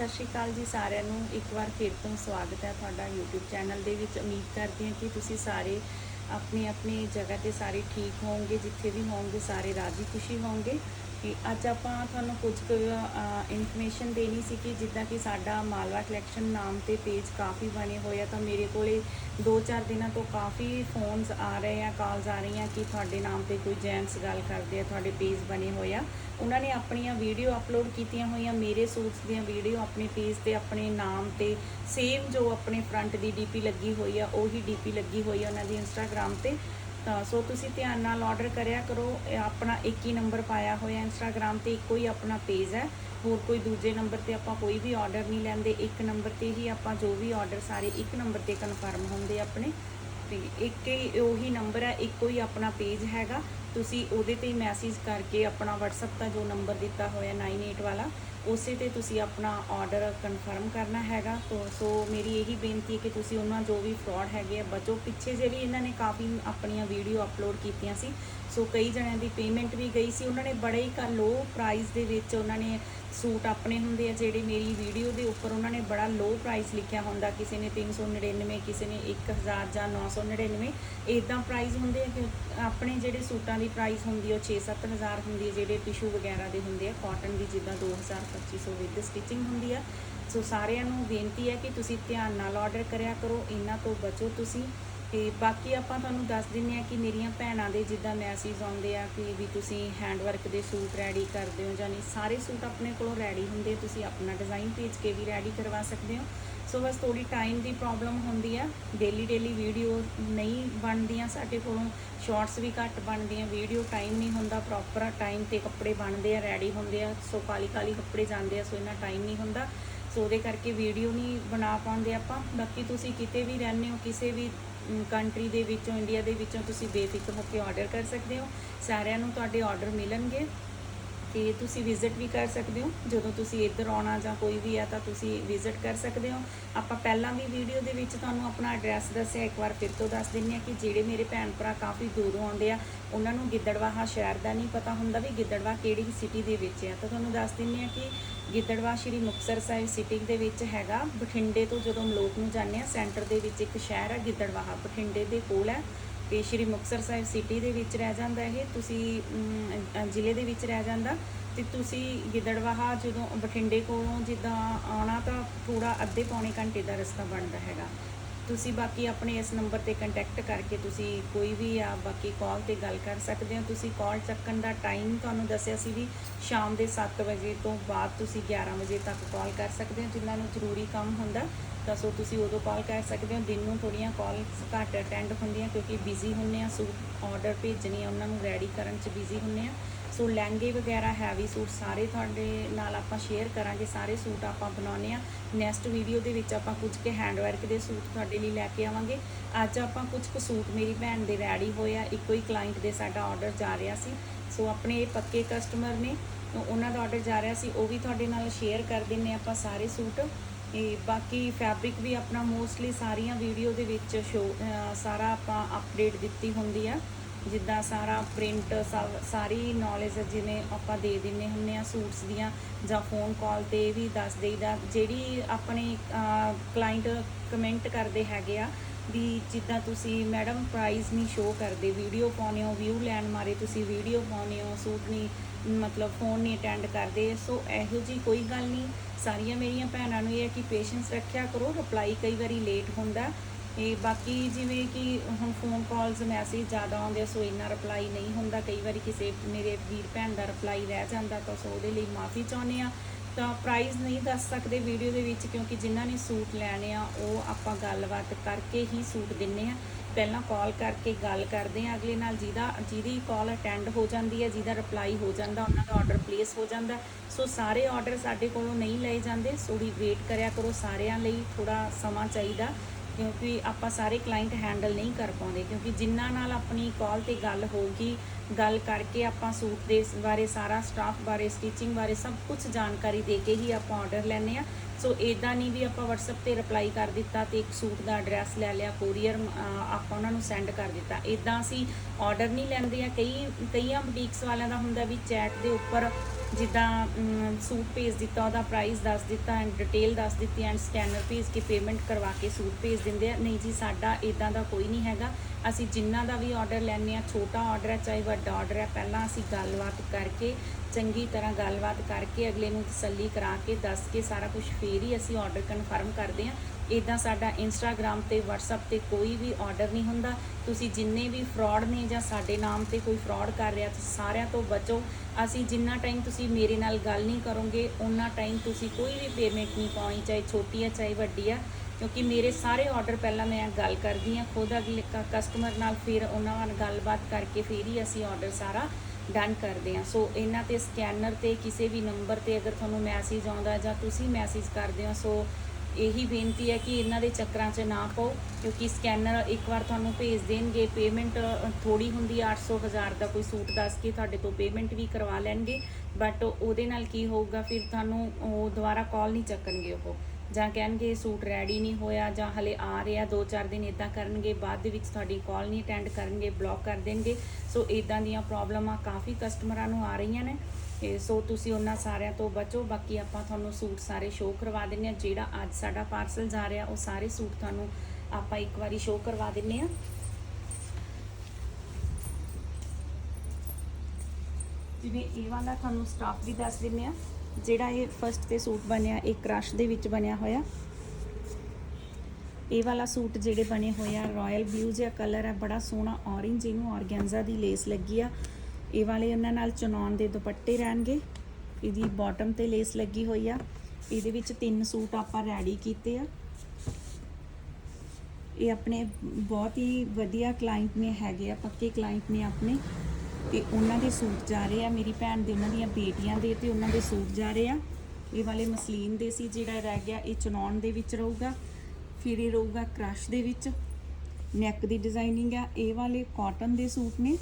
ਸਤਿ ਸ਼੍ਰੀ ਅਕਾਲ ਜੀ ਸਾਰਿਆਂ ਨੂੰ। ਇੱਕ ਵਾਰ ਫਿਰ ਤੋਂ ਸਵਾਗਤ ਹੈ ਤੁਹਾਡਾ YouTube ਚੈਨਲ ਦੇ ਵਿੱਚ। ਉਮੀਦ ਕਰਦੀ ਹਾਂ ਕਿ ਤੁਸੀਂ ਸਾਰੇ ਆਪਣੀ ਆਪਣੀ ਜਗ੍ਹਾ ਤੇ ਸਾਰੇ ਠੀਕ ਹੋਵੋਗੇ, ਜਿੱਥੇ ਵੀ ਹੋਵੋਗੇ, ਸਾਰੇ ਰਾਜੀ ਖੁਸ਼ੀ ਹੋਵੋਗੇ। ਕਿ ਅੱਜ ਆਪਾਂ ਤੁਹਾਨੂੰ ਕੁਝ ਕੁ ਇਨਫੋਰਮੇਸ਼ਨ ਦੇਣੀ ਸੀ ਕਿ ਜਿੱਦਾਂ ਕਿ ਸਾਡਾ ਮਾਲਵਾ ਕਲੈਕਸ਼ਨ ਨਾਮ ਤੇ ਪੇਜ ਕਾਫੀ ਬਣੇ ਹੋਏ ਆ, ਤਾਂ ਮੇਰੇ ਕੋਲੇ 2-4 ਦਿਨਾਂ ਤੋਂ ਕਾਫੀ ਫੋਨਸ ਆ ਰਹੇ ਆ ਕਾਲਸ ਆ ਰਹੀਆਂ ਕਿ ਤੁਹਾਡੇ ਨਾਮ ਤੇ ਕੋਈ ਜੈਂਟਸ ਗੱਲ ਕਰਦੇ ਆ, ਤੁਹਾਡੇ ਪੇਜ ਬਣੇ ਹੋਏ ਆ। ਉਹਨਾਂ ਨੇ ਆਪਣੀਆਂ ਵੀਡੀਓ ਅਪਲੋਡ ਕੀਤੀਆਂ ਹੋਈਆਂ, ਮੇਰੇ ਸੂਟਸ ਦੀਆਂ ਵੀਡੀਓ ਆਪਣੇ ਪੇਜ ਤੇ, ਆਪਣੇ ਨਾਮ ਤੇ ਸੇਮ ਜੋ ਆਪਣੇ ਫਰੰਟ ਦੀ ਡੀਪੀ ਲੱਗੀ ਹੋਈ ਆ, ਉਹੀ ਡੀਪੀ ਲੱਗੀ ਹੋਈ ਆ ਉਹਨਾਂ ਦੀ ਇੰਸਟਾਗ੍ਰam ਤੇ। ਤਾਂ ਸੋ ਤੁਸੀਂ ਧਿਆਨ ਨਾਲ ਆਰਡਰ ਕਰਿਆ ਕਰੋ। ਆਪਣਾ ਇੱਕ ਹੀ ਨੰਬਰ ਪਾਇਆ ਹੋਇਆ ਇੰਸਟਾਗ੍ਰam ਤੇ, ਇੱਕੋ ਹੀ ਆਪਣਾ ਪੇਜ ਹੈ। ਹੋਰ ਕੋਈ ਦੂਜੇ ਨੰਬਰ ਤੇ ਆਪਾਂ ਕੋਈ ਵੀ ਆਰਡਰ ਨਹੀਂ ਲੈਂਦੇ। ਇੱਕ ਨੰਬਰ ਤੇ ਹੀ ਆਪਾਂ ਜੋ ਵੀ ਆਰਡਰ ਸਾਰੇ ਇੱਕ ਨੰਬਰ ਤੇ ਕਨਫਰਮ ਹੁੰਦੇ ਆਪਣੇ। ਤੇ ਇੱਕ ਹੀ, ਉਹੀ ਨੰਬਰ ਹੈ, ਇੱਕੋ ਹੀ ਆਪਣਾ ਪੇਜ ਹੈਗਾ। ਤੁਸੀਂ ਉਹਦੇ ਤੇ ਮੈਸੇਜ ਕਰਕੇ ਆਪਣਾ WhatsApp ਦਾ ਜੋ ਨੰਬਰ ਦਿੱਤਾ ਹੋਇਆ 98 ਵਾਲਾ ਉਸੇ ਤੇ ਤੁਸੀਂ ਆਪਣਾ ਆਰਡਰ ਕਨਫਰਮ ਕਰਨਾ ਹੈਗਾ। ਤੋ, ਸੋ ਮੇਰੀ ਇਹੀ ਬੇਨਤੀ ਹੈ ਕਿ ਤੁਸੀਂ ਉਹਨਾਂ ਜੋ ਵੀ ਫਰਾਡ ਹੈਗੇ ਆ, ਬਚੋ। ਪਿੱਛੇ ਜੇ ਇਹਨਾਂ ਨੇ ਕਾਫੀ ਆਪਣੀਆਂ ਵੀਡੀਓ ਅਪਲੋਡ ਕੀਤੀਆਂ ਸੀ ਸੋ ਕਈ ਜਣਿਆਂ ਦੀ ਪੇਮੈਂਟ ਵੀ ਗਈ ਸੀ। ਉਹਨਾਂ ਨੇ ਬੜੇ ਹੀ ਲੋ ਪ੍ਰਾਈਸ ਦੇ ਵਿੱਚ ਉਹਨਾਂ ਨੇ ਸੂਟ ਆਪਣੇ ਹੁੰਦੇ ਆ ਜਿਹੜੇ ਮੇਰੀ ਵੀਡੀਓ ਦੇ ਉੱਪਰ ਉਹਨਾਂ ਨੇ ਬੜਾ ਲੋ ਪ੍ਰਾਈਸ ਲਿਖਿਆ ਹੁੰਦਾ। ਕਿਸੇ ਨੇ 399 ਕਿਸੇ ਨੇ 1000 ਜਾਂ 999 ਇਦਾਂ ਪ੍ਰਾਈਸ ਹੁੰਦੇ ਆ ਕਿ ਆਪਣੇ ਜਿਹੜੇ ਸੂਟਾਂ ਦੀ ਪ੍ਰਾਈਸ ਹੁੰਦੀ ਆ ਉਹ 6-7000 ਹੁੰਦੀ ਹੈ ਜਿਹੜੇ ਟਿਸ਼ੂ ਵਗੈਰਾ ਦੇ ਹੁੰਦੇ ਆ। ਕਾਟਨ ਦੀ ਜਿੱਦਾਂ 2000 2500 ਵਿਦ ਸਟਿਚਿੰਗ ਹੁੰਦੀ ਆ। ਸੋ ਸਾਰਿਆਂ ਨੂੰ ਬੇਨਤੀ ਹੈ ਕਿ ਤੁਸੀਂ ਧਿਆਨ ਨਾਲ ਆਰਡਰ ਕਰਿਆ ਕਰੋ। ਇਹਨਾਂ ਤੋਂ ਬਚੋ ਤੁਸੀਂ। ਤੇ ਬਾਕੀ ਆਪਾਂ ਤੁਹਾਨੂੰ ਦੱਸ ਦਿੰਨੇ ਆ ਕਿ ਮੇਰੀਆਂ ਭੈਣਾਂ ਦੇ ਜਿੱਦਾਂ ਮੈਸੇਜ ਆਉਂਦੇ ਆ ਕਿ ਵੀ ਤੁਸੀਂ ਹੈਂਡ ਵਰਕ ਦੇ ਸੂਟ ਰੈਡੀ ਕਰਦੇ ਹੋ ਜਾਂ ਨਹੀਂ ਸਾਰੇ ਸੂਟ ਆਪਣੇ ਕੋਲੋਂ ਰੈਡੀ ਹੁੰਦੇ ਤੁਸੀਂ ਆਪਣਾ ਡਿਜ਼ਾਈਨ ਭੇਜ ਕੇ ਵੀ ਰੈਡੀ ਕਰਵਾ ਸਕਦੇ ਹੋ। ਸੋ ਬਸ ਥੋੜੀ ਟਾਈਮ ਦੀ ਪ੍ਰੋਬਲਮ ਹੁੰਦੀ ਆ ਡੇਲੀ ਡੇਲੀ ਵੀਡੀਓ ਨਹੀਂ ਬਣਦੀਆਂ ਸਾਡੇ ਕੋਲੋਂ ਸ਼ਾਰਟਸ ਵੀ ਘੱਟ ਬਣਦੀਆਂ ਵੀਡੀਓ ਟਾਈਮ ਨਹੀਂ ਹੁੰਦਾ ਪ੍ਰੋਪਰ ਟਾਈਮ ਤੇ ਕੱਪੜੇ ਬਣਦੇ ਆ ਰੈਡੀ ਹੁੰਦੇ ਆ ਸੋ ਕਾਲੀ ਕਾਲੀ ਕੱਪੜੇ ਜਾਂਦੇ ਆ ਸੋ ਇਹਨਾਂ ਟਾਈਮ ਨਹੀਂ ਹੁੰਦਾ। ਸੋ ਉਹਦੇ ਕਰਕੇ ਵੀਡੀਓ ਨਹੀਂ ਬਣਾ ਪਾਉਂਦੇ ਆਪਾਂ। ਬਾਕੀ ਤੁਸੀਂ ਕਿਤੇ ਵੀ ਰਹਿੰਦੇ ਹੋ, ਕਿਸੇ ਵੀ ਕੰਟਰੀ ਦੇ ਵਿੱਚੋਂ ਇੰਡੀਆ ਦੇ ਵਿੱਚੋਂ ਤੁਸੀਂ ਬੇਫਿਕਰ ਹੋ ਕੇ ਆਰਡਰ ਕਰ ਸਕਦੇ ਹੋ। ਸਾਰਿਆਂ ਨੂੰ ਤੁਹਾਡੇ ਆਰਡਰ ਮਿਲਣਗੇ। ਤੇ ਤੁਸੀਂ ਵਿਜ਼ਿਟ ਵੀ ਕਰ ਸਕਦੇ ਹੋ। ਜਦੋਂ ਤੁਸੀਂ ਇੱਧਰ ਆਉਣਾ ਜਾਂ ਕੋਈ ਵੀ ਆ, ਤਾਂ ਤੁਸੀਂ ਵਿਜ਼ਿਟ ਕਰ ਸਕਦੇ ਹੋ। ਆਪਾਂ ਪਹਿਲਾਂ ਵੀ ਵੀਡੀਓ ਦੇ ਵਿੱਚ ਤੁਹਾਨੂੰ ਆਪਣਾ ਐਡਰੈਸ ਦੱਸਿਆ, ਇੱਕ ਵਾਰ ਫਿਰ ਤੋਂ ਦੱਸ ਦਿੰਨੀ ਆ ਕਿ ਜਿਹੜੇ ਮੇਰੇ ਭੈਣ ਭਰਾ ਕਾਫੀ ਦੂਰੋਂ ਆਉਂਦੇ ਆ, ਉਹਨਾਂ ਨੂੰ ਗਿੱਦੜਵਾਹਾ ਸ਼ਹਿਰ ਦਾ ਨਹੀਂ ਪਤਾ ਹੁੰਦਾ ਵੀ ਗਿੱਦੜਵਾ ਕਿਹੜੀ ਸਿਟੀ ਦੇ ਵਿੱਚ ਆ। ਤਾਂ ਤੁਹਾਨੂੰ ਦੱਸ ਦਿੰਨੀ ਆ ਕਿ ਗਿੱਦੜਵਾ ਸ਼੍ਰੀ ਮੁਕਤਸਰ ਸਾਹਿਬ ਸਿਟੀ ਦੇ ਵਿੱਚ ਹੈਗਾ। ਬਠਿੰਡੇ ਤੋਂ ਜਦੋਂ ਮਲੋਕ ਨੂੰ ਜਾਂਦੇ ਆ ਸੈਂਟਰ ਦੇ ਵਿੱਚ ਇੱਕ ਸ਼ਹਿਰ ਆ ਗਿੱਦੜਵਾਹਾ। ਬਠਿੰਡੇ ਦੇ ਕੋਲ ਹੈ। ਤੇ ਸ਼੍ਰੀ ਮੁਕਤਸਰ ਸਾਹਿਬ ਸਿਟੀ ਦੇ ਵਿੱਚ ਰਹਿ ਜਾਂਦਾ ਇਹ, ਤੁਸੀਂ ਜ਼ਿਲ੍ਹੇ ਦੇ ਵਿੱਚ ਰਹਿ ਜਾਂਦਾ, ਤੇ ਤੁਸੀਂ ਗਿੱਦੜਵਾਹਾ ਜਦੋਂ ਬਠਿੰਡੇ ਕੋਲੋਂ ਜਿੱਦਾਂ ਆਉਣਾ ਤਾਂ ਥੋੜਾ ਅੱਧੇ ਪੌਣੇ ਘੰਟੇ ਦਾ ਰਸਤਾ ਬਣਦਾ ਹੈਗਾ। ਤੁਸੀਂ ਬਾਕੀ ਆਪਣੇ ਇਸ ਨੰਬਰ ਤੇ ਕੰਟੈਕਟ ਕਰਕੇ ਤੁਸੀਂ ਕੋਈ ਵੀ ਆ ਬਾਕੀ ਕਾਲ ਤੇ ਗੱਲ ਕਰ ਸਕਦੇ ਹੋ। ਤੁਸੀਂ ਕਾਲ ਚੱਕਣ ਦਾ ਟਾਈਮ ਤੁਹਾਨੂੰ ਦੱਸਿਆ ਸੀ ਵੀ ਸ਼ਾਮ ਦੇ 7 ਵਜੇ ਤੋਂ ਬਾਅਦ ਤੁਸੀਂ 11 ਵਜੇ ਤੱਕ ਕਾਲ ਕਰ ਸਕਦੇ ਹੋ ਜਿਨ੍ਹਾਂ ਨੂੰ ਜ਼ਰੂਰੀ ਕੰਮ ਹੁੰਦਾ, ਤਾਂ ਸੋ ਤੁਸੀਂ ਉਦੋਂ ਕਾਲ ਕਰ ਸਕਦੇ ਹੋ। ਦਿਨ ਨੂੰ ਥੋੜੀਆਂ ਕਾਲਸ ਘੱਟ ਅਟੈਂਡ ਹੁੰਦੀਆਂ ਕਿਉਂਕਿ ਬਿਜ਼ੀ ਹੁੰਨੇ ਆ, ਸੂਟ ਆਰਡਰ ਭੇਜਣੀ ਆ, ਉਹਨਾਂ ਨੂੰ ਰੈਡੀ ਕਰਨ 'ਚ ਬਿਜ਼ੀ ਹੁੰਨੇ ਆ। ਸੋ ਲਹਿੰਗੇ ਵਗੈਰਾ ਹੈਵੀ ਸੂਟ ਸਾਰੇ ਤੁਹਾਡੇ ਨਾਲ ਆਪਾਂ ਸ਼ੇਅਰ ਕਰਾਂਗੇ, ਸਾਰੇ ਸੂਟ ਆਪਾਂ ਬਣਾਉਨੇ ਆ ਨੈਕਸਟ ਵੀਡੀਓ ਦੇ ਵਿੱਚ ਆਪਾਂ ਕੁਝ ਕੇ ਹੈਂਡ ਵਰਕ ਦੇ ਸੂਟ ਤੁਹਾਡੇ ਲਈ ਲੈ ਕੇ ਆਵਾਂਗੇ। ਅੱਜ ਆਪਾਂ ਕੁਝ ਕੁ ਸੂਟ ਮੇਰੀ ਭੈਣ ਦੇ ਰੈਡੀ ਹੋਏ ਆ, ਇੱਕੋ ਹੀ ਕਲਾਇੰਟ ਦੇ ਸਾਡਾ ਆਰਡਰ ਜਾ ਰਿਹਾ ਸੀ। ਸੋ ਆਪਣੇ ਇਹ ਪੱਕੇ ਕਸਟਮਰ ਨੇ ਉਹਨਾਂ ਦਾ ਆਰਡਰ ਜਾ ਰਿਹਾ ਸੀ, ਉਹ ਵੀ ਤੁਹਾਡੇ ਨਾਲ ਸ਼ੇਅਰ ਕਰ ਦਿੰਨੇ ਆਪਾਂ ਸਾਰੇ ਸੂਟ। ਇਹ ਬਾਕੀ ਫੈਬਰਿਕ ਵੀ ਆਪਣਾ ਮੋਸਟਲੀ ਸਾਰੀਆਂ ਵੀਡੀਓ ਦੇ ਵਿੱਚ ਸ਼ੋ ਸਾਰਾ ਆਪਾਂ ਅਪਡੇਟ ਦਿੱਤੀ ਹੁੰਦੀ ਆ। ਜਿੱਦਾਂ ਸਾਰਾ ਪ੍ਰਿੰਟ ਸਾਰੀ ਨੌਲੇਜ ਜਿਵੇਂ ਆਪਾਂ ਦੇ ਦਿੰਨੇ ਹੁੰਨੇ ਆ ਸੂਟਸ ਦੀਆਂ ਜਾਂ ਫੋਨ ਕਾਲ ਤੇ ਵੀ ਦੱਸ ਦੇਈਦਾ। ਜਿਹੜੀ ਆਪਣੇ ਕਲਾਇੰਟ ਕਮੈਂਟ ਕਰਦੇ ਹੈਗੇ ਆ ਵੀ ਜਿੱਦਾਂ ਤੁਸੀਂ ਮੈਡਮ ਪ੍ਰਾਈਸ ਨਹੀਂ ਸ਼ੋ ਕਰਦੇ ਵੀਡੀਓ ਪਾਉਂਦੇ ਹੋ ਵਿਊ ਲੈਣ ਮਾਰੇ ਤੁਸੀਂ ਵੀਡੀਓ ਪਾਉਂਦੇ ਹੋ ਸੂਟ ਨਹੀਂ ਮਤਲਬ ਫੋਨ ਨਹੀਂ ਅਟੈਂਡ ਕਰਦੇ। ਸੋ ਇਹੋ ਜੀ ਕੋਈ ਗੱਲ ਨਹੀਂ ਸਾਰੀਆਂ ਮੇਰੀਆਂ ਭੈਣਾਂ ਨੂੰ ਇਹ ਹੈ ਕਿ ਪੇਸ਼ੈਂਸ ਰੱਖਿਆ ਕਰੋ। ਰਿਪਲਾਈ ਕਈ ਵਾਰੀ ਲੇਟ ਹੁੰਦਾ। ਇਹ ਬਾਕੀ ਜਿਵੇਂ ਕਿ ਹੁਣ ਫੋਨ ਕਾਲਸ ਮੈਸੇਜ ਜ਼ਿਆਦਾ ਆਉਂਦੇ ਆ, ਸੋ ਇੰਨਾ ਰਿਪਲਾਈ ਨਹੀਂ ਹੁੰਦਾ। ਕਈ ਵਾਰੀ ਕਿਸੇ ਮੇਰੇ ਵੀਰ ਭੈਣ ਦਾ ਰਿਪਲਾਈ ਰਹਿ ਜਾਂਦਾ ਤਾਂ ਸੋ ਉਹਦੇ ਲਈ ਮਾਫੀ ਚਾਹੁੰਦੇ ਆ। ਤਾਂ ਪ੍ਰਾਈਸ ਨਹੀਂ ਦੱਸ ਸਕਦੇ ਵੀਡੀਓ ਦੇ ਵਿੱਚ ਕਿਉਂਕਿ ਜਿਨ੍ਹਾਂ ਨੇ ਸੂਟ ਲੈਣੇ ਆ ਉਹ ਆਪਾਂ ਗੱਲਬਾਤ ਕਰਕੇ ਹੀ ਸੂਟ ਦਿੰਨੇ ਆ। ਪਹਿਲਾਂ ਕਾਲ ਕਰਕੇ ਗੱਲ ਕਰਦੇ ਆ ਅਗਲੇ ਨਾਲ ਜਿਹਦਾ ਜਿਹਦੀ ਕਾਲ ਅਟੈਂਡ ਹੋ ਜਾਂਦੀ ਹੈ ਜਿਹਦਾ ਰਿਪਲਾਈ ਹੋ ਜਾਂਦਾ ਉਹਨਾਂ ਦਾ ਆਰਡਰ ਪਲੇਸ ਹੋ ਜਾਂਦਾ। ਸੋ ਸਾਰੇ ਆਰਡਰ ਸਾਡੇ ਕੋਲੋਂ ਨਹੀਂ ਲਏ ਜਾਂਦੇ ਥੋੜੀ ਵੇਟ ਕਰਿਆ ਕਰੋ ਸਾਰਿਆਂ ਲਈ ਥੋੜਾ ਸਮਾਂ ਚਾਹੀਦਾ। ਕਿਉਂਕਿ ਆਪਾਂ ਸਾਰੇ ਕਲਾਇੰਟ ਹੈਂਡਲ ਨਹੀਂ ਕਰ ਪਾਉਂਦੇ, ਕਿਉਂਕਿ ਜਿਨ੍ਹਾਂ ਨਾਲ ਆਪਣੀ ਕਾਲ ਤੇ ਗੱਲ ਹੋਊਗੀ ਗੱਲ ਕਰਕੇ ਆਪਾਂ ਸੂਟ ਦੇ ਬਾਰੇ ਸਾਰਾ ਸਟਾਫ ਬਾਰੇ ਸਟਿਚਿੰਗ ਬਾਰੇ ਸਭ ਕੁਝ ਜਾਣਕਾਰੀ ਦੇ ਕੇ ਹੀ ਆਪਾਂ ਆਰਡਰ ਲੈਂਦੇ ਆ ਸੋ ਇਦਾਂ ਨਹੀਂ ਵੀ ਆਪਾਂ WhatsApp ਤੇ ਰਿਪਲਾਈ ਕਰ ਦਿੱਤਾ ਤੇ ਇੱਕ ਸੂਟ ਦਾ ਐਡਰੈਸ ਲੈ ਲਿਆ ਕੋਰੀਅਰ ਆਪਾਂ ਉਹਨਾਂ ਨੂੰ ਸੈਂਡ ਕਰ ਦਿੱਤਾ। ਇਦਾਂ ਅਸੀਂ ਆਰਡਰ ਨਹੀਂ ਲੈਂਦੇ ਆ ਕਈ, ਕਈਆਂ ਬੁਟੀਕਸ ਵਾਲਿਆਂ ਦਾ ਹੁੰਦਾ ਵੀ ਚੈਟ ਦੇ ਉੱਪਰ ਜਿੱਦਾਂ ਸੂਟ ਭੇਜ ਦਿੱਤਾ, ਉਹਦਾ ਪ੍ਰਾਈਸ ਦੱਸ ਦਿੱਤਾ ਐਂਡ ਡਿਟੇਲ ਦੱਸ ਦਿੱਤੀ ਐਂਡ ਸਕੈਨਰ ਭੇਜ ਕੇ ਪੇਮੈਂਟ ਕਰਵਾ ਕੇ ਸੂਟ ਭੇਜ ਦਿੰਦੇ ਆ। ਨਹੀਂ ਜੀ, ਸਾਡਾ ਇਦਾਂ ਦਾ ਕੋਈ ਨਹੀਂ ਹੈਗਾ। ਅਸੀਂ ਜਿੰਨਾ ਦਾ ਵੀ ਆਰਡਰ ਲੈਂਦੇ ਆ ਛੋਟਾ ਆਰਡਰ ਹੈ, ਚਾਹੇ ਵੱਡਾ ਆਰਡਰ ਹੈ, ਪਹਿਲਾਂ ਅਸੀਂ ਗੱਲਬਾਤ ਕਰਕੇ, ਚੰਗੀ ਤਰ੍ਹਾਂ ਗੱਲਬਾਤ ਕਰਕੇ ਅਗਲੇ ਨੂੰ ਤਸੱਲੀ ਕਰਾ ਕੇ, ਦੱਸ ਕੇ ਸਾਰਾ ਕੁਝ ਫੇਰ ਹੀ ਅਸੀਂ ਆਰਡਰ ਕਨਫਰਮ ਕਰਦੇ ਆ ਇਦਾਂ ਸਾਡਾ ਇੰਸਟਾਗ੍ਰam ਤੇ, WhatsApp ਤੇ ਕੋਈ ਵੀ ਆਰਡਰ ਨਹੀਂ ਹੁੰਦਾ। ਤੁਸੀਂ ਜਿੰਨੇ ਵੀ ਫਰਾਡ ਨੇ ਜਾਂ ਸਾਡੇ ਨਾਮ ਤੇ ਕੋਈ ਫਰਾਡ ਕਰ ਰਿਹਾ, ਤੁਸੀਂ ਸਾਰਿਆਂ ਤੋਂ ਬਚੋ। ਅਸੀਂ ਜਿੰਨਾ ਟਾਈਮ ਤੁਸੀਂ ਮੇਰੇ ਨਾਲ ਗੱਲ ਨਹੀਂ ਕਰੋਗੇ ਉਹਨਾਂ ਟਾਈਮ ਤੁਸੀਂ ਕੋਈ ਵੀ ਪੇਮੈਂਟ ਨਹੀਂ ਪਾਉਣੀ, ਚਾਹੇ ਛੋਟੀ ਆ ਚਾਹੇ ਵੱਡੀ ਆ ਕਿਉਂਕਿ ਮੇਰੇ ਸਾਰੇ ਆਰਡਰ ਪਹਿਲਾਂ ਮੈਂ ਗੱਲ ਕਰਦੀ ਹਾਂ, ਖੁਦ ਅਗਲੇ ਕਸਟਮਰ ਨਾਲ ਫਿਰ ਉਹਨਾਂ ਨਾਲ ਗੱਲਬਾਤ ਕਰਕੇ ਫਿਰ ਹੀ ਅਸੀਂ ਆਰਡਰ ਸਾਰਾ ਡਨ ਕਰਦੇ ਹਾਂ। ਸੋ ਇਹਨਾਂ ਤੇ ਸਕੈਨਰ ਤੇ ਕਿਸੇ ਵੀ ਨੰਬਰ ਤੇ ਅਗਰ ਤੁਹਾਨੂੰ ਮੈਸੇਜ ਆਉਂਦਾ ਜਾਂ ਤੁਸੀਂ ਮੈਸੇਜ ਕਰਦੇ ਹੋ ਸੋ ਇਹੀ ਬੇਨਤੀ ਹੈ ਕਿ ਇਹਨਾਂ ਦੇ ਚੱਕਰਾਂ 'ਚ ਨਾ ਪਾਓ, ਕਿਉਂਕਿ ਸਕੈਨਰ ਇੱਕ ਵਾਰ ਤੁਹਾਨੂੰ ਭੇਜ ਦੇਣਗੇ ਪੇਮੈਂਟ ਥੋੜੀ ਹੁੰਦੀ ਆ 800 ਹਜ਼ਾਰ ਦਾ ਕੋਈ ਸੂਟ ਦੱਸ ਕੇ ਤੁਹਾਡੇ ਤੋਂ ਪੇਮੈਂਟ ਵੀ ਕਰਵਾ ਲੈਣਗੇ ਬਟ ਉਹਦੇ ਨਾਲ ਕੀ ਹੋਊਗਾ, ਫਿਰ ਤੁਹਾਨੂੰ ਉਹ ਦੁਬਾਰਾ ਕਾਲ ਨਹੀਂ ਚੱਕਣਗੇ ਉਹ। ਜਾਂ ਕਹਿਣਗੇ ਸੂਟ ਰੈਡੀ ਨਹੀਂ ਹੋਇਆ ਜਾਂ ਹਲੇ ਆ ਰਿਹਾ 2-4 ਦਿਨ ਇਦਾਂ ਕਰਨਗੇ, ਬਾਅਦ ਦੇ ਵਿੱਚ ਤੁਹਾਡੀ ਕਾਲ ਨਹੀਂ ਅਟੈਂਡ ਕਰਨਗੇ ਬਲੌਕ ਕਰ ਦੇਣਗੇ। ਸੋ ਇਦਾਂ ਦੀਆਂ ਪ੍ਰੋਬਲਮਾਂ ਕਾਫੀ ਕਸਟਮਰਾਂ ਨੂੰ ਆ ਰਹੀਆਂ ਨੇ। ਤੇ ਸੋ ਤੁਸੀਂ ਉਹਨਾਂ ਸਾਰਿਆਂ ਤੋਂ ਬਚੋ, ਬਾਕੀ ਆਪਾਂ ਤੁਹਾਨੂੰ ਸੂਟ ਸਾਰੇ ਸ਼ੋਅ ਕਰਵਾ ਦਿੰਨੇ ਆ ਜਿਹੜਾ ਅੱਜ ਸਾਡਾ ਪਾਰਸਲ ਜਾ ਰਿਹਾ, ਉਹ ਸਾਰੇ ਸੂਟ ਤੁਹਾਨੂੰ ਆਪਾਂ ਇੱਕ ਵਾਰੀ ਸ਼ੋਅ ਕਰਵਾ ਦਿੰਨੇ ਆ ਜਿਵੇਂ ਇਹ ਵਾਲਾ ਤੁਹਾਨੂੰ ਸਟਾਫ ਵੀ ਦੱਸ ਦਿੰਨੇ ਆ ਜਿਹੜਾ ਇਹ ਫਰਸਟ ਤੇ ਸੂਟ ਬਣਿਆ ਇਹ ਕ੍ਰਸ਼ ਦੇ ਵਿੱਚ ਬਣਿਆ ਹੋਇਆ। ਇਹ ਵਾਲਾ ਸੂਟ ਜਿਹੜੇ ਬਣੇ ਹੋਏ ਆ ਰਾਇਲ ਬਲੂ ਜਿਹਾ ਕਲਰ ਹੈ ਬੜਾ ਸੋਹਣਾ ਔਰੇਂਜ ਇਹਨੂੰ ਆਰਗੈਂਜ਼ਾ ਦੀ ਲੇਸ ਲੱਗੀ ਆ। ਇਹ ਵਾਲੇ ਉਹਨਾਂ ਨਾਲ ਚਨੌਨ ਦੇ ਦੁਪੱਟੇ ਰਹਿਣਗੇ। ਇਹਦੀ ਬਾਟਮ ਤੇ ਲੇਸ ਲੱਗੀ ਹੋਈ ਆ। ਇਹਦੇ ਵਿੱਚ ਤਿੰਨ ਸੂਟ ਆਪਾਂ ਰੈਡੀ ਕੀਤੇ ਆ। ਇਹ ਆਪਣੇ ਬਹੁਤ ਹੀ ਵਧੀਆ ਕਲਾਇੰਟ ਨੇ ਹੈਗੇ ਆ, ਪੱਕੇ ਕਲਾਇੰਟ ਨੇ ਆਪਣੇ। ਤੇ ਉਹਨਾਂ ਦੇ ਸੂਟ ਜਾ ਰਹੇ ਆ, ਮੇਰੀ ਭੈਣ ਦੇ ਉਹਨਾਂ ਦੀਆਂ ਬੇਟੀਆਂ ਦੇ ਤੇ ਉਹਨਾਂ ਦੇ ਸੂਟ ਜਾ ਰਹੇ ਆ। ਇਹ ਵਾਲੇ ਮਸਲੀਨ ਦੇ ਸੀ ਜਿਹੜਾ ਰਹਿ ਗਿਆ, ਇਹ ਚਨੌਨ ਦੇ ਵਿੱਚ ਰਹੂਗਾ, ਫਿਰ ਇਹ ਰਹੂਗਾ ਕ੍ਰਸ਼ ਦੇ ਵਿੱਚ। ਨੈਕ ਦੀ ਡਿਜ਼ਾਈਨਿੰਗ ਆ, ਇਹ ਵਾਲੇ ਕਾਟਨ ਦੇ ਸੂਟ ਨੇ।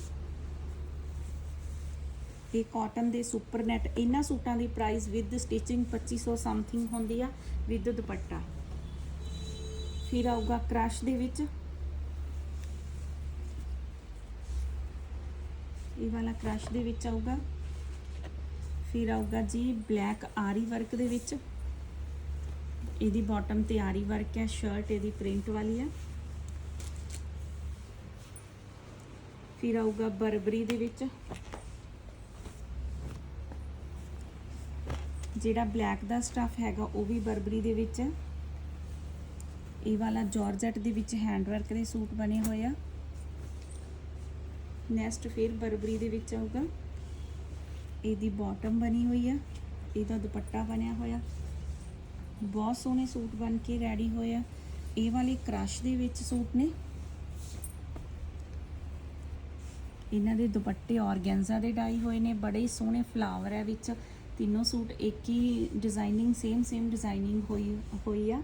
ਇਹ ਕਾਟਨ ਦੇ ਸੁਪਰ ਨੈਟ, ਇਹਨਾਂ ਸੂਟਾਂ ਦੀ ਪ੍ਰਾਈਸ ਵਿਦ ਸਟਿਚਿੰਗ 2500 ਸਮਥਿੰਗ ਹੁੰਦੀ ਆ, ਵਿਦ ਦੁਪੱਟਾ। ਫਿਰ ਆਊਗਾ ਕ੍ਰਸ਼ ਦੇ ਵਿੱਚ। ਇਹ ਵਾਲਾ ਕ੍ਰਸ਼ ਦੇ ਵਿੱਚ ਆਊਗਾ। ਫਿਰ ਆਊਗਾ ਜੀ ਬਲੈਕ ਆਰੀ ਵਰਕ ਦੇ ਵਿੱਚ। ਇਹਦੀ ਬਾਟਮ ਤੇ ਆਰੀ ਵਰਕ ਹੈ ਸ਼ਰਟ ਇਹਦੀ ਪ੍ਰਿੰਟ ਵਾਲੀ ਹੈ। ਫਿਰ ਆਊਗਾ ਬਰਬਰੀ ਦੇ ਵਿੱਚ। ਜਿਹੜਾ ਬਲੈਕ ਦਾ ਸਟਫ ਹੈਗਾ, ਉਹ ਵੀ ਬਰਬਰੀ ਦੇ ਵਿੱਚ ਹੈ। ਇਹ ਵਾਲਾ ਜਾਰਜਟ ਦੇ ਵਿੱਚ ਹੈਂਡ ਵਰਕ ਦੇ ਸੂਟ ਬਣੇ ਹੋਏ ਆ। ਨੈਕਸਟ ਫਿਰ ਬਰਬਰੀ ਦੇ ਵਿੱਚ ਆਊਗਾ। ਇਹਦੀ ਬਾਟਮ ਬਣੀ ਹੋਈ ਆ। ਇਹਦਾ ਦੁਪੱਟਾ ਬਣਿਆ ਹੋਇਆ। ਬਹੁਤ ਸੋਹਣੇ ਸੂਟ ਬਣ ਕੇ ਰੈਡੀ ਹੋਏ ਆ। ਇਹ ਵਾਲੇ ਕ੍ਰਸ਼ ਦੇ ਵਿੱਚ ਸੂਟ ਨੇ। ਇਹਨਾਂ ਦੇ ਦੁਪੱਟੇ ਔਰਗੈਂਜ਼ਾ ਦੇ ਡਾਈ ਹੋਏ ਨੇ। ਬੜੇ ਸੋਹਣੇ ਫਲਾਵਰ ਹੈ ਵਿੱਚ। ਤਿੰਨੋਂ ਸੂਟ ਇੱਕ ਹੀ ਡਿਜ਼ਾਈਨਿੰਗ ਸੇਮ ਸੇਮ ਡਿਜ਼ਾਈਨਿੰਗ ਹੋਈ ਹੋਈ ਆ।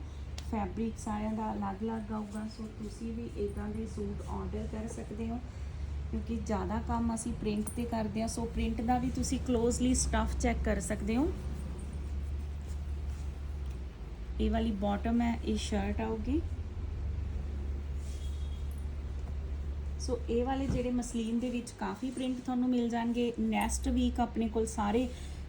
ਫੈਬਰਿਕ ਸਾਰਿਆਂ ਦਾ ਅਲੱਗ-ਅਲੱਗ ਆਊਗਾ। ਸੋ ਤੁਸੀਂ ਵੀ ਇਦਾਂ ਦੇ ਸੂਟ ਆਰਡਰ ਕਰ ਸਕਦੇ ਹੋ। ਕਿਉਂਕਿ ਜ਼ਿਆਦਾ ਕੰਮ ਅਸੀਂ ਪ੍ਰਿੰਟ ਤੇ ਕਰਦੇ ਆ ਸੋ ਪ੍ਰਿੰਟ ਦਾ ਵੀ ਤੁਸੀਂ ਕਲੋਜ਼ਲੀ ਸਟਫ ਚੈੱਕ ਕਰ ਸਕਦੇ ਹੋ। ਇਹ ਵਾਲੀ ਬਾਟਮ ਹੈ, ਇਹ ਸ਼ਰਟ ਆਊਗੀ। ਸੋ ਇਹ ਵਾਲੇ ਜਿਹੜੇ ਮਸਲੀਨ ਦੇ ਵਿੱਚ ਕਾਫੀ ਪ੍ਰਿੰਟ ਤੁਹਾਨੂੰ ਮਿਲ ਜਾਣਗੇ। ਨੈਕਸਟ ਵੀਕ ਆਪਣੇ ਕੋਲ ਸਾਰੇ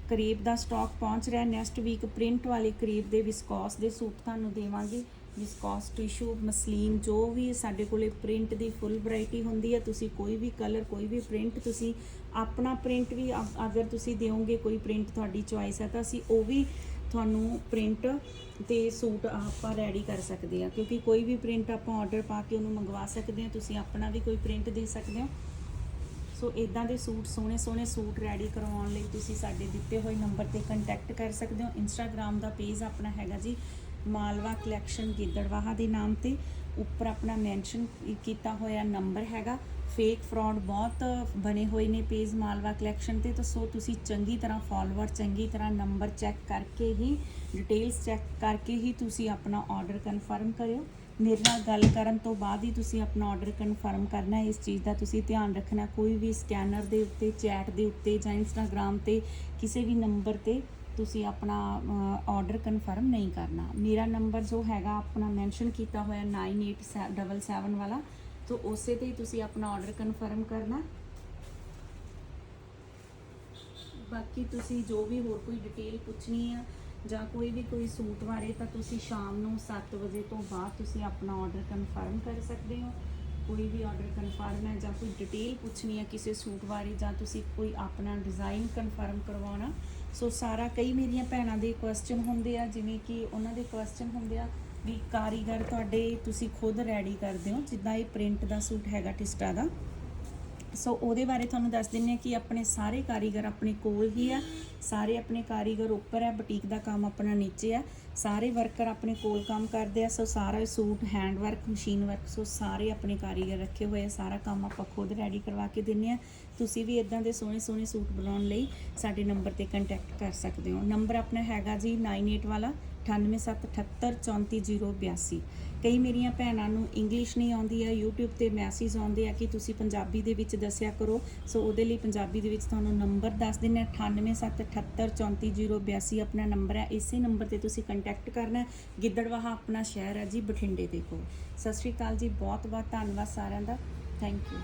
ਕਰੀਬ ਦਾ ਸਟਾਕ ਪਹੁੰਚ ਰਿਹਾ ਨੈਕਸਟ ਵੀਕ ਪ੍ਰਿੰਟ ਵਾਲੇ ਕਰੀਬ ਦੇ ਵਿਸਕੋਸ ਦੇ ਸੂਟ ਤੁਹਾਨੂੰ ਦੇਵਾਂਗੇ। ਵਿਸਕੋਸ ਟਿਸ਼ੂ ਮਸਲੀਨ ਜੋ ਵੀ ਸਾਡੇ ਕੋਲੇ ਪ੍ਰਿੰਟ ਦੀ ਫੁੱਲ ਵੈਰਾਈਟੀ ਹੁੰਦੀ ਹੈ, ਤੁਸੀਂ ਕੋਈ ਵੀ ਕਲਰ ਕੋਈ ਵੀ ਪ੍ਰਿੰਟ ਤੁਸੀਂ ਆਪਣਾ ਪ੍ਰਿੰਟ ਵੀ ਅ- ਅਗਰ ਤੁਸੀਂ ਦਿਓਗੇ, ਕੋਈ ਪ੍ਰਿੰਟ ਤੁਹਾਡੀ ਚੁਆਇਸ ਹੈ, ਤਾਂ ਅਸੀਂ ਉਹ ਵੀ ਤੁਹਾਨੂੰ ਪ੍ਰਿੰਟ ਤੇ ਸੂਟ ਆਪਾਂ ਰੈਡੀ ਕਰ ਸਕਦੇ ਆ ਕਿਉਂਕਿ ਕੋਈ ਵੀ ਪ੍ਰਿੰਟ ਆਪਾਂ ਆਰਡਰ ਪਾ ਕੇ ਉਹਨੂੰ ਮੰਗਵਾ ਸਕਦੇ ਆ ਤੁਸੀਂ ਆਪਣਾ ਵੀ ਕੋਈ ਪ੍ਰਿੰਟ ਦੇ ਸਕਦੇ ਹੋ। ਸੋ ਇਦਾਂ ਦੇ ਸੂਟ, ਸੋਹਣੇ ਸੋਹਣੇ ਸੂਟ ਰੈਡੀ ਕਰਵਾਉਣ ਲਈ ਤੁਸੀਂ ਸਾਡੇ ਦਿੱਤੇ ਹੋਏ ਨੰਬਰ ਤੇ ਕੰਟੈਕਟ ਕਰ ਸਕਦੇ ਹੋ। ਇੰਸਟਾਗ੍ਰam ਦਾ ਪੇਜ ਆਪਣਾ ਹੈਗਾ ਜੀ। ਮਾਲਵਾ ਕਲੈਕਸ਼ਨ ਗਿੱਦੜਵਾਹਾ ਦੇ ਨਾਮ ਤੇ ਉੱਪਰ ਆਪਣਾ ਮੈਂਸ਼ਨ ਕੀਤਾ ਹੋਇਆ ਨੰਬਰ ਹੈਗਾ। ਫੇਕ ਫਰਾਡ ਬਹੁਤ ਬਣੇ ਹੋਏ ਨੇ ਪੇਜ ਮਾਲਵਾ ਕਲੈਕਸ਼ਨ ਤੇ, ਤਾਂ ਸੋ ਤੁਸੀਂ ਚੰਗੀ ਤਰ੍ਹਾਂ ਫਾਲੋਅਰ ਚੰਗੀ ਤਰ੍ਹਾਂ ਨੰਬਰ ਚੈੱਕ ਕਰਕੇ ਹੀ ਡਿਟੇਲਸ ਚੈੱਕ ਕਰਕੇ ਹੀ ਤੁਸੀਂ ਆਪਣਾ ਆਰਡਰ ਕਨਫਰਮ ਕਰਿਓ। ਮੇਰੇ ਨਾਲ ਗੱਲ ਕਰਨ ਤੋਂ ਬਾਅਦ ਹੀ ਤੁਸੀਂ ਆਪਣਾ ਆਰਡਰ ਕਨਫਰਮ ਕਰਨਾ ਹੈ ਇਸ ਚੀਜ਼ ਦਾ ਤੁਸੀਂ ਧਿਆਨ ਰੱਖਣਾ। ਕੋਈ ਵੀ ਸਕੈਨਰ ਦੇ ਉੱਤੇ ਚੈਟ ਦੇ ਉੱਤੇ ਜਾਂ ਇੰਸਟਾਗ੍ਰam ਤੇ ਕਿਸੇ ਵੀ ਨੰਬਰ ਤੇ ਤੁਸੀਂ ਆਪਣਾ ਆਰਡਰ ਕਨਫਰਮ ਨਹੀਂ ਕਰਨਾ। ਮੇਰਾ ਨੰਬਰ ਜੋ ਹੈਗਾ, ਆਪਣਾ ਮੈਂਸ਼ਨ ਕੀਤਾ ਹੋਇਆ 9877 ਵਾਲਾ, ਤੋਂ ਉਸੇ ਤੇ ਹੀ ਤੁਸੀਂ ਆਪਣਾ ਆਰਡਰ ਕਨਫਰਮ ਕਰਨਾ। ਬਾਕੀ ਤੁਸੀਂ ਜੋ ਵੀ ਹੋਰ ਕੋਈ ਡਿਟੇਲ ਪੁੱਛਣੀ ਆ, ਜਾਂ ਕੋਈ ਵੀ ਕੋਈ ਸੂਟ ਬਾਰੇ, ਤਾਂ ਤੁਸੀਂ ਸ਼ਾਮ ਨੂੰ 7 ਵਜੇ ਤੋਂ ਬਾਅਦ ਤੁਸੀਂ ਆਪਣਾ ਆਰਡਰ ਕਨਫਰਮ ਕਰ ਸਕਦੇ ਹੋ। ਕੋਈ ਵੀ ਆਰਡਰ ਕਨਫਰਮ ਹੈ ਜਾਂ ਕੋਈ ਡਿਟੇਲ ਪੁੱਛਣੀ ਹੈ ਕਿਸੇ ਸੂਟ ਬਾਰੇ ਜਾਂ ਤੁਸੀਂ ਕੋਈ ਆਪਣਾ ਡਿਜ਼ਾਈਨ ਕਨਫਰਮ ਕਰਵਾਉਣਾ, ਸੋ ਸਾਰਾ ਕਈ ਮੇਰੀਆਂ ਭੈਣਾਂ ਦੇ ਕੁਐਸਚਨ ਹੁੰਦੇ ਆ, ਜਿਵੇਂ ਕਿ ਉਹਨਾਂ ਦੇ ਕੁਐਸਚਨ ਹੁੰਦੇ ਆ ਵੀ ਕਾਰੀਗਰ ਤੁਹਾਡੇ ਤੁਸੀਂ ਖੁਦ ਰੈਡੀ ਕਰਦੇ ਹੋ, ਜਿੱਦਾਂ ਇਹ ਪ੍ਰਿੰਟ ਦਾ ਸੂਟ ਹੈਗਾ ਟਿਸਟਾ ਦਾ। ਸੋ ਉਹਦੇ ਬਾਰੇ ਤੁਹਾਨੂੰ ਦੱਸ ਦਿੰਨੇ ਆ ਕਿ ਆਪਣੇ ਸਾਰੇ ਕਾਰੀਗਰ ਆਪਣੇ ਕੋਲ ਹੀ ਆ। ਸਾਰੇ ਆਪਣੇ ਕਾਰੀਗਰ ਉੱਪਰ ਹੈ ਬੁਟੀਕ ਦਾ ਕੰਮ ਆਪਣਾ ਨੀਚੇ ਆ। ਸਾਰੇ ਵਰਕਰ ਆਪਣੇ ਕੋਲ ਕੰਮ ਕਰਦੇ ਆ। ਸੋ ਸਾਰਾ suit hand work machine work so ਸਾਰੇ ਆਪਣੇ ਕਾਰੀਗਰ ਰੱਖੇ ਹੋਏ ਆ। ਸਾਰਾ ਕੰਮ ਆਪਾਂ ਖੁਦ ਰੈਡੀ ਕਰਵਾ ਕੇ ਦਿੰਨੇ ਆ। ਤੁਸੀਂ ਵੀ ਇਦਾਂ ਦੇ ਸੋਹਣੇ ਸੋਹਣੇ ਸੂਟ ਬਣਾਉਣ ਲਈ ਸਾਡੇ ਨੰਬਰ ਤੇ ਕੰਟੈਕਟ ਕਰ ਸਕਦੇ ਹੋ। ਨੰਬਰ ਆਪਣਾ ਹੈਗਾ ਜੀ 98 ਵਾਲਾ 9878344082 ਕਈ ਮੇਰੀਆਂ ਭੈਣਾਂ ਨੂੰ ਇੰਗਲਿਸ਼ ਨਹੀਂ ਆਉਂਦੀ ਹੈ YouTube ਤੇ ਮੈਸੇਜ ਆਉਂਦੇ ਆ ਕਿ ਤੁਸੀਂ ਪੰਜਾਬੀ ਦੇ ਵਿੱਚ ਦੱਸਿਆ ਕਰੋ। ਸੋ ਉਹਦੇ ਲਈ ਪੰਜਾਬੀ ਦੇ ਵਿੱਚ ਤੁਹਾਨੂੰ ਨੰਬਰ ਦੱਸ ਦਿੰਨੇ 9878344082 ਆਪਣਾ ਨੰਬਰ ਹੈ ਇਸੇ ਨੰਬਰ ਤੇ ਤੁਸੀਂ ਕੰਟੈਕਟ ਕਰਨਾ ਹੈ। ਗਿੱਦੜਵਾਹਾ ਆਪਣਾ ਸ਼ਹਿਰ ਹੈ ਜੀ, ਬਠਿੰਡੇ ਦੇ ਕੋਲ। ਸਤਿ ਸ਼੍ਰੀ ਅਕਾਲ ਜੀ, ਬਹੁਤ ਬਹੁਤ ਧੰਨਵਾਦ ਸਾਰਿਆਂ ਦਾ। Thank you